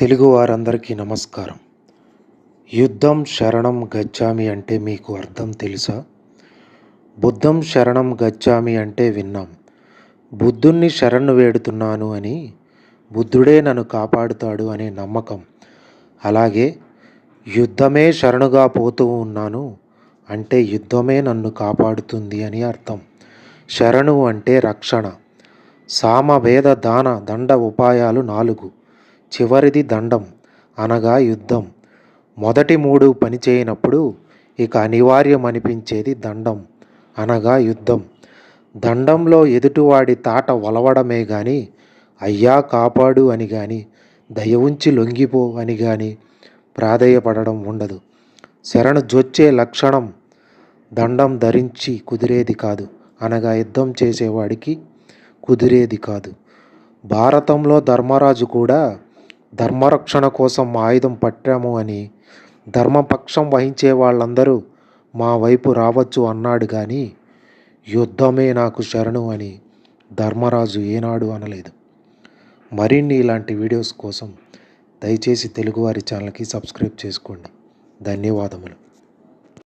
తెలుగు వారందరికీ నమస్కారం. యుద్ధం శరణం గచ్చామి అంటే మీకు అర్థం తెలుసా? బుద్ధం శరణం గచ్చామి అంటే విన్నాం. బుద్ధుణ్ణి శరణు వేడుతున్నాను అని బుద్ధుడే నన్ను కాపాడుతాడు అనే నమ్మకం. అలాగే యుద్ధమే శరణుగా పోతూ ఉన్నాను అంటే యుద్ధమే నన్ను కాపాడుతుంది అని అర్థం. శరణు అంటే రక్షణ. సామవేద దాన దండ ఉపాయాలు నాలుగు. చివరిది దండం అనగా యుద్ధం. మొదటి మూడు పనిచేయనప్పుడు ఇక అనివార్యం అనిపించేది దండం అనగా యుద్ధం. దండంలో ఎదుటివాడి తాట వలవడమే గాని అయ్యా కాపాడు అని గాని దయ ఉంచి లొంగిపో అని గాని ప్రాధేయపడడం ఉండదు. శరణు జొచ్చే లక్షణం దండం ధరించి కుదిరేది కాదు అనగా యుద్ధం చేసేవాడికి కుదిరేది కాదు. భారతంలో ధర్మరాజు కూడా ధర్మరక్షణ కోసం ఆయుధం పట్టాము అని ధర్మపక్షం వహించే వాళ్ళందరూ మా వైపు రావచ్చు అన్నాడు కానీ యుద్ధమే నాకు శరణు అని ధర్మరాజు ఏనాడు అనలేదు. మరిన్ని ఇలాంటి వీడియోస్ కోసం దయచేసి తెలుగువారి ఛానల్కి సబ్స్క్రైబ్ చేసుకోండి. ధన్యవాదములు.